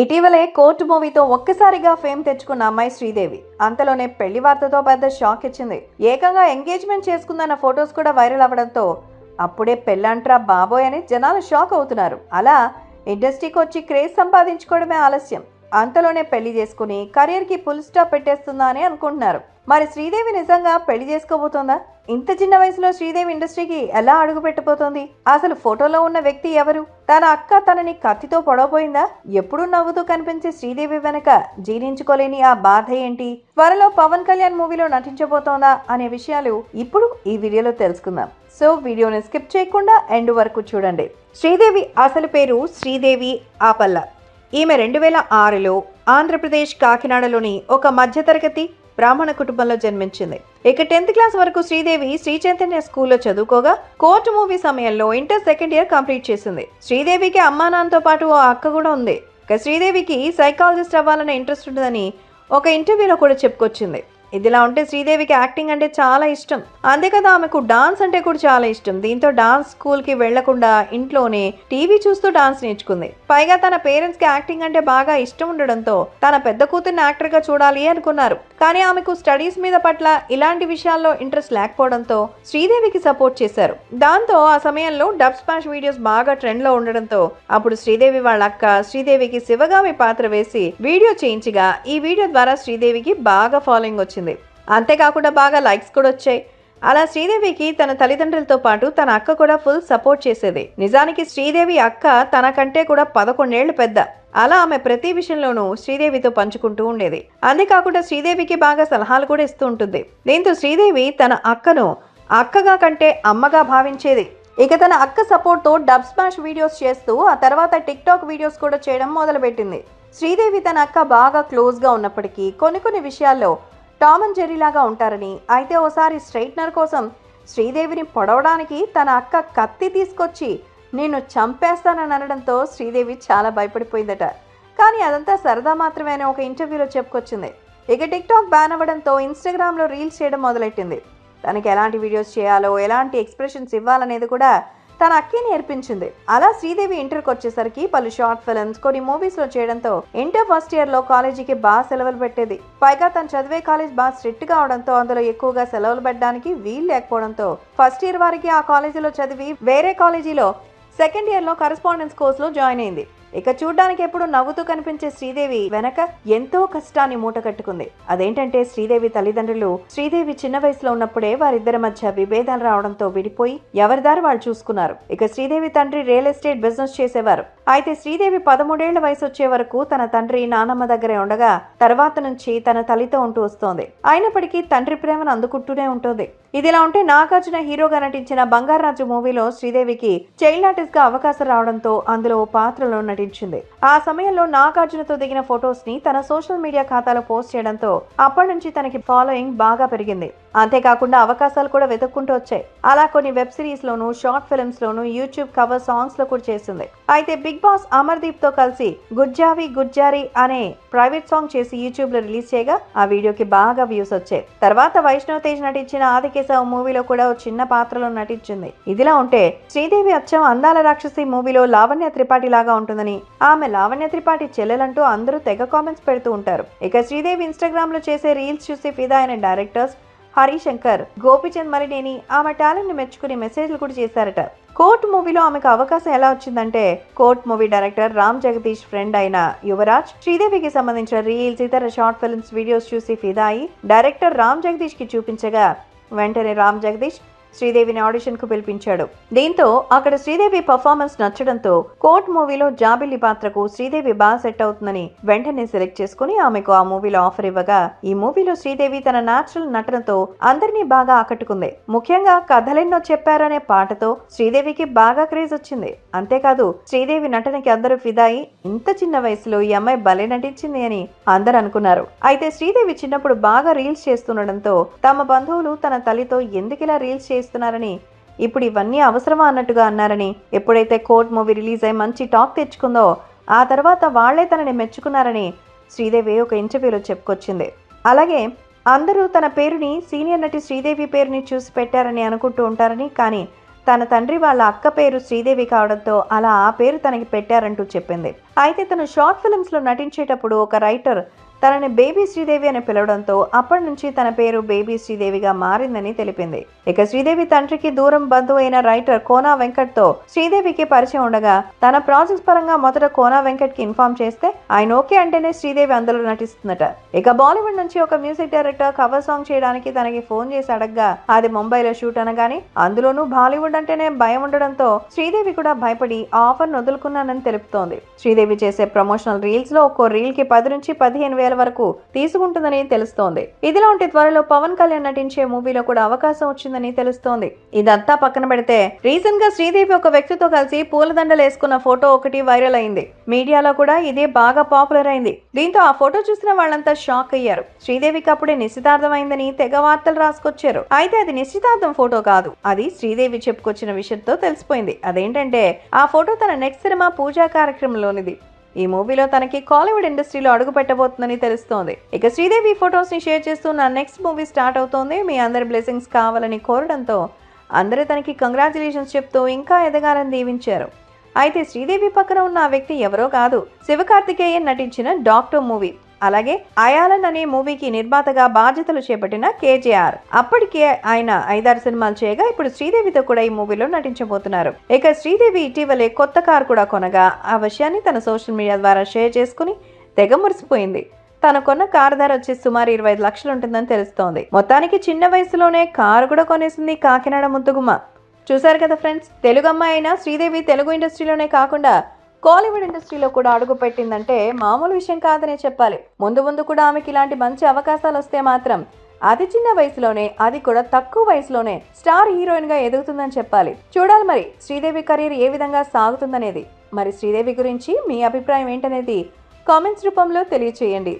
ఇటీవలే కోర్టు మూవీతో ఒక్కసారిగా ఫేమ్ తెచ్చుకున్న అమ్మాయి శ్రీదేవి. అంతలోనే పెళ్ళి వార్తతో పెద్ద షాక్ ఇచ్చింది. ఏకంగా ఎంగేజ్మెంట్ చేసుకుందన్న ఫొటోస్ కూడా వైరల్ అవ్వడంతో అప్పుడే పెళ్ళంట్రా బాబోయ్ అని జనాలు షాక్ అవుతున్నారు. అలా ఇండస్ట్రీకి వచ్చి క్రేజ్ సంపాదించుకోవడమే ఆలస్యం. అంతలోనే పెళ్ళి చేసుకుని కెరీర్కి ఫుల్ స్టాప్ పెట్టేస్తుందా అని అనుకుంటున్నారు. మరి శ్రీదేవి నిజంగా పెళ్ళి చేసుకోబోతోందా? ఇంత చిన్న వయసులో శ్రీదేవి ఇండస్ట్రీకి ఎలా అడుగు పెట్టబోతోంది? అసలు ఫోటోలో ఉన్న వ్యక్తి ఎవరు? తన అక్క తనని కత్తితో పొడవబోయిందా? ఎప్పుడు నవ్వుతూ కనిపించే శ్రీదేవి వెనక జీర్ణించుకోలేని ఆ బాధ ఏంటి? త్వరలో పవన్ కళ్యాణ్ మూవీలో నటించబోతోందా అనే విషయాలు ఇప్పుడు ఈ వీడియోలో తెలుసుకుందాం. సో వీడియోని స్కిప్ చేయకుండా ఎండ్ వరకు చూడండి. శ్రీదేవి అసలు పేరు శ్రీదేవి ఆపల్ల. ఈమె రెండు వేల ఆరులో ఆంధ్రప్రదేశ్ కాకినాడలోని ఒక మధ్యతరగతి బ్రాహ్మణ కుటుంబంలో జన్మించింది. ఇక టెన్త్ క్లాస్ వరకు శ్రీదేవి శ్రీ చైతన్య స్కూల్లో చదువుకోగా కోర్టు మూవీ సమయంలో ఇంటర్ సెకండ్ ఇయర్ కంప్లీట్ చేసింది. శ్రీదేవికి అమ్మా నాన్నతో పాటు ఓ అక్క కూడా ఉంది. ఇక శ్రీదేవికి సైకాలజిస్ట్ అవ్వాలనే ఇంట్రెస్ట్ ఉంటుందని ఒక ఇంటర్వ్యూలో కూడా చెప్పుకొచ్చింది. ఇదిలా ఉంటే శ్రీదేవికి యాక్టింగ్ అంటే చాలా ఇష్టం. అంతేకాదు ఆమెకు డాన్స్ అంటే కూడా చాలా ఇష్టం. దీంతో డాన్స్ స్కూల్కి వెళ్ళకుండా ఇంట్లోనే టీవీ చూస్తూ డాన్స్ నేర్చుకుంది. పైగా తన పేరెంట్స్కి యాక్టింగ్ అంటే బాగా ఇష్టం ఉండడంతో తన పెద్ద కూతుర్ని యాక్టర్గా చూడాలి అనుకున్నారు. కానీ ఆమెకు స్టడీస్ మీద పట్ల ఇలాంటి విషయాల్లో ఇంట్రెస్ట్ లేకపోవడంతో శ్రీదేవికి సపోర్ట్ చేశారు. దాంతో ఆ సమయంలో డబ్ స్మాష్ వీడియోస్ బాగా ట్రెండ్లో ఉండడంతో అప్పుడు శ్రీదేవి వాళ్ళ అక్క శ్రీదేవికి శివగామి పాత్ర వేసి వీడియో చేయించగా ఈ వీడియో ద్వారా శ్రీదేవికి బాగా ఫాలోయింగ్ వచ్చింది. అంతేకాకుండా బాగా లైక్స్ కూడా వచ్చాయి. అలా శ్రీదేవికి తన తల్లిదండ్రులతో పాటు తన అక్క కూడా ఫుల్ సపోర్ట్ చేసేది. నిజానికి శ్రీదేవి అక్క తన కంటే కూడా పదకొండేళ్ళు పెద్ద. అలా ఆమె ప్రతి విషయంలోనూ శ్రీదేవితో పంచుకుంటూ ఉండేది. అంతేకాకుండా శ్రీదేవికి బాగా సలహాలు కూడా ఇస్తూ ఉంటుంది. దీంతో శ్రీదేవి తన అక్కను అక్కగా కంటే అమ్మగా భావించేది. ఇక తన అక్క సపోర్ట్తో డబ్ స్మాష్ వీడియోస్ చేస్తూ ఆ తర్వాత టిక్ టాక్ వీడియోస్ కూడా చేయడం మొదలుపెట్టింది. శ్రీదేవి తన అక్క బాగా క్లోజ్గా ఉన్నప్పటికీ కొన్ని కొన్ని విషయాల్లో టామ్ అండ్ జెర్రీలాగా ఉంటారని. అయితే ఓసారి స్ట్రైట్నర్ కోసం శ్రీదేవిని పొడవడానికి తన అక్క కత్తి తీసుకొచ్చి నేను చంపేస్తానని అనడంతో శ్రీదేవి చాలా భయపడిపోయిందట. కానీ అదంతా సరదా మాత్రమే అని ఒక ఇంటర్వ్యూలో చెప్పుకొచ్చింది. ఇక టిక్టాక్ బ్యాన్ అవ్వడంతో ఇన్స్టాగ్రామ్లో రీల్స్ చేయడం మొదలెట్టింది. తనకి ఎలాంటి వీడియోస్ చేయాలో ఎలాంటి ఎక్స్ప్రెషన్స్ ఇవ్వాలనేది కూడా తన అక్కే నేర్పించింది. అలా శ్రీదేవి ఇంటర్కి వచ్చేసరికి పలు షార్ట్ ఫిల్మ్స్ కొన్ని మూవీస్లో చేయడంతో ఇంటర్ ఫస్ట్ ఇయర్లో కాలేజీకి బాగా సెలవులు పెట్టేది. పైగా తను చదివే కాలేజ్ బాగా స్ట్రిక్ట్గా అవడంతో అందులో ఎక్కువగా సెలవులు పెట్టడానికి వీలు లేకపోవడంతో ఫస్ట్ ఇయర్ వారికి ఆ కాలేజీలో చదివి వేరే కాలేజీలో సెకండ్ ఇయర్లో కరెస్పాండెన్స్ కోర్స్లో జాయిన్ అయింది. ఇక చూడ్డానికి ఎప్పుడు నవ్వుతూ కనిపించే శ్రీదేవి వెనక ఎంతో కష్టాన్ని మూట కట్టుకుంది. అదేంటంటే శ్రీదేవి తల్లిదండ్రులు శ్రీదేవి చిన్న వయసులో ఉన్నప్పుడే వారిద్దరి మధ్య విభేదాలు రావడంతో విడిపోయి ఎవరిదారు వాళ్ళు చూసుకున్నారు. ఇక శ్రీదేవి తండ్రి రియల్ ఎస్టేట్ బిజినెస్ చేసేవారు. అయితే శ్రీదేవి పదమూడేళ్ళ వయసు వచ్చే వరకు తన తండ్రి నానమ్మ దగ్గరే ఉండగా తర్వాత నుంచి తన తల్లితో ఉంటూ వస్తోంది. అయినప్పటికీ తండ్రి ప్రేమను అందుకుంటూనే ఉంటుంది. ఇదిలా ఉంటే నాగార్జున హీరోగా నటించిన బంగారాజు మూవీలో శ్రీదేవికి చైల్డ్ ఆర్టిస్ట్గా అవకాశం రావడంతో అందులో పాత్రలో నటి నటించింది ఆ సమయంలో నాగార్జునతో దిగిన ఫొటోస్ని తన సోషల్ మీడియా ఖాతాలో పోస్ట్ చేయడంతో అప్పటి నుంచి తనకి ఫాలోయింగ్ బాగా పెరిగింది. అంతేకాకుండా అవకాశాలు కూడా వెతుక్కుంటూ వచ్చాయి. అలా కొన్ని వెబ్ సిరీస్ లోను షార్ట్ ఫిల్మ్స్ లోను యూట్యూబ్ కవర్ సాంగ్స్లో కూడా చేసింది. అయితే బిగ్ బాస్ అమర్దీప్తో కలిసి గుజ్జావి గుజ్జారి అనే ప్రైవేట్ సాంగ్ చేసి యూట్యూబ్లో రిలీజ్ చేయగా ఆ వీడియోకి బాగా వ్యూస్ వచ్చాయి. తర్వాత వైష్ణవ్ తేజ్ నటించిన ఆదికేశవ మూవీలో కూడా ఓ చిన్న పాత్రలో నటించింది. ఇదిలా ఉంటే శ్రీదేవి అచ్చం అందాల రాక్షసి మూవీలో లావణ్య త్రిపాఠి లాగా ఉంటుంది ఉంటుందని ఆమె లావణ్య త్రిపాఠి చెల్లెలంటూ అందరూ తెగ కామెంట్స్ పెడుతూ ఉంటారు. ఇక శ్రీదేవి ఇన్స్టాగ్రామ్లో చేసే రీల్స్ చూసి ఫిదా అయిన డైరెక్టర్స్ హరిశంకర్ గోపిచంద్ మరినేని ఆమె టాలెంట్ని మెచ్చుకుని మెసేజ్లు కూడా చేశారట. కోర్ట్ మూవీలో ఆమెకు అవకాశం ఎలా వచ్చిందంటే court movie director Ram Jagadeesh friend అయిన యువరాజ్ శ్రీదేవికి సంబంధించిన రీల్స్ ఇతర షార్ట్ ఫిల్మ్స్ వీడియోస్ చూసి ఫిదా అయి డైరెక్టర్ రామ్ జగదీష్కి చూపించగా వెంటనే రామ్ జగదీష్ శ్రీదేవిని ఆడిషన్కు పిలిపించాడు. దీంతో అక్కడ శ్రీదేవి పర్ఫార్మెన్స్ నచ్చడంతో కోర్ట్ మూవీలో జాబిల్లి పాత్రకు శ్రీదేవి బాగా సెట్ అవుతుందని వెంటనే సెలెక్ట్ చేసుకుని ఆమెకు ఆ మూవీలో ఆఫర్ ఇవ్వగా ఈ మూవీలో శ్రీదేవి తన నాచురల్ నటనతో అందరినీ బాగా ఆకట్టుకుంది. ముఖ్యంగా కథలెన్నో చెప్పారనే పాటతో శ్రీదేవికి బాగా క్రేజ్ వచ్చింది. అంతేకాదు శ్రీదేవి నటనకి అందరూ ఫిదాయి ఇంత చిన్న వయసులో ఈ అమ్మాయి భలే నటించింది అని అందరు అనుకున్నారు. అయితే శ్రీదేవి చిన్నప్పుడు బాగా రీల్స్ చేస్తుండడంతో తమ బంధువులు తన తల్లితో ఎందుకిలా రీల్స్ చేస్తున్నారని. ఇప్పుడు ఇవన్నీ అవసరమా అన్నట్టుగా అన్నారని. ఎప్పుడైతే కోర్ట్ మూవీ రిలీజ్ అయి మంచి టాక్ తెచ్చుకుందో ఆ తర్వాత వాళ్ళే తనని మెచ్చుకున్నారని శ్రీదేవి ఒక ఇంటర్వ్యూలో చెప్పుకొచ్చింది. అలాగే అందరూ తన పేరుని సీనియర్ నటి శ్రీదేవి పేరుని చూసి పెట్టారని అనుకుంటూ ఉంటారని కానీ తన తండ్రి వాళ్ళ అక్క పేరు శ్రీదేవి కావడంతో అలా ఆ పేరు తనకి పెట్టారంటూ చెప్పింది. అయితే తను షార్ట్ ఫిల్మ్స్లో నటించేటప్పుడు ఒక రైటర్ తనని బేబీ శ్రీదేవి అని పిలవడంతో అప్పటి నుంచి తన పేరు బేబీ శ్రీదేవిగా మారిందని తెలిపింది. ఇక శ్రీదేవి తండ్రికి దూరం బంధువు అయిన రైటర్ కోనా వెంకట్తో శ్రీదేవికి పరిచయం ఉండగా తన ప్రాజెక్ట్స్ పరంగా మొదట కోనా వెంకట్కి ఇన్ఫార్మ్ చేస్తే ఆయన ఓకే అంటేనే శ్రీదేవి అందులో నటిస్తుందట. ఇక బాలీవుడ్ నుంచి ఒక మ్యూజిక్ డైరెక్టర్ కవర్ సాంగ్ చేయడానికి తనకి ఫోన్ చేసి అడగ్గా అది ముంబైలో షూట్ అనగాని అందులోనూ బాలీవుడ్ అంటేనే భయం ఉండడంతో శ్రీదేవి కూడా భయపడి ఆఫర్ వదులుకున్నానని తెలుపుతోంది. శ్రీదేవి చేసే ప్రమోషనల్ రీల్స్లో ఒక్కో రీల్కి పది నుంచి పదిహేను వేల వరకు తీసుకుంటుందని తెలుస్తోంది. ఇదిలా ఉంటే త్వరలో పవన్ కళ్యాణ్ నటించే మూవీలో కూడా అవకాశం వచ్చిందని తెలుస్తోంది. ఇదంతా పక్కన పెడితే రీసెంట్గా శ్రీదేవి ఒక వ్యక్తితో కలిసి పూలదండలు వేసుకున్న ఫోటో ఒకటి వైరల్ అయింది. మీడియాలో కూడా ఇదే బాగా పాపులర్ అయింది. దీంతో ఆ ఫోటో చూసిన వాళ్ళంతా షాక్ అయ్యారు. శ్రీదేవికి అప్పుడే నిశ్చితార్థం అయిందని తెగ వార్తలు రాసుకొచ్చారు. అయితే అది నిశ్చితార్థం ఫోటో కాదు. అది శ్రీదేవి చెప్పుకొచ్చిన విషయంతో తెలిసిపోయింది. అదేంటంటే ఆ ఫోటో తన నెక్స్ట్ సినిమా పూజా కార్యక్రమంలోనిది. ఈ మూవీలో తనకి కాలీవుడ్ ఇండస్ట్రీలో అడుగు పెట్టబోతుందని తెలుస్తోంది. ఇక శ్రీదేవి ఫొటోస్ని షేర్ చేస్తూ నా నెక్స్ట్ మూవీ స్టార్ట్ అవుతోంది. మీ అందరి బ్లెస్సింగ్స్ కావాలని కోరడంతో అందరూ తనకి కంగ్రాచులేషన్స్ చెప్తూ ఇంకా ఎదగాలని దీవించారు. అయితే శ్రీదేవి పక్కన ఉన్న ఆ వ్యక్తి ఎవరో కాదు శివకార్తికేయన్ నటించిన డాక్టర్ మూవీ. అలాగే అయాలన్ అనే మూవీకి నిర్మాతగా బాధ్యతలు చేపట్టిన కేజీఆర్. అప్పటికే ఆయన ఐదారు సినిమాలు చేయగా ఇప్పుడు శ్రీదేవితో కూడా ఈ మూవీలో నటించబోతున్నారు. ఇక శ్రీదేవి ఇటీవలే కొత్త కారు కూడా కొనగా ఆ విషయాన్ని తన సోషల్ మీడియా ద్వారా షేర్ చేసుకుని తెగ మురిసిపోయింది. తను కొన్న కారు ధర వచ్చి సుమారు ఇరవై ఐదు లక్షలు ఉంటుందని తెలుస్తోంది. మొత్తానికి చిన్న వయసులోనే కారు కూడా కొనేసింది కాకినాడ ముద్దుగుమ్మ. చూశారు కదా ఫ్రెండ్స్ తెలుగు అమ్మాయి అయినా శ్రీదేవి తెలుగు ఇండస్ట్రీలోనే కాకుండా కాలీవుడ్ ఇండస్ట్రీలో కూడా అడుగు పెట్టిందంటే మామూలు విషయం కాదనే చెప్పాలి. ముందు ముందు కూడా ఆమెకి ఇలాంటి మంచి అవకాశాలు వస్తే మాత్రం అతి చిన్న వయసులోనే అది కూడా తక్కువ వయసులోనే స్టార్ హీరోయిన్గా ఎదుగుతుందని చెప్పాలి. చూడాలి మరి శ్రీదేవి కెరీర్ ఏ విధంగా సాగుతుందనేది. మరి శ్రీదేవి గురించి మీ అభిప్రాయం ఏంటనేది కామెంట్స్ రూపంలో తెలియచేయండి.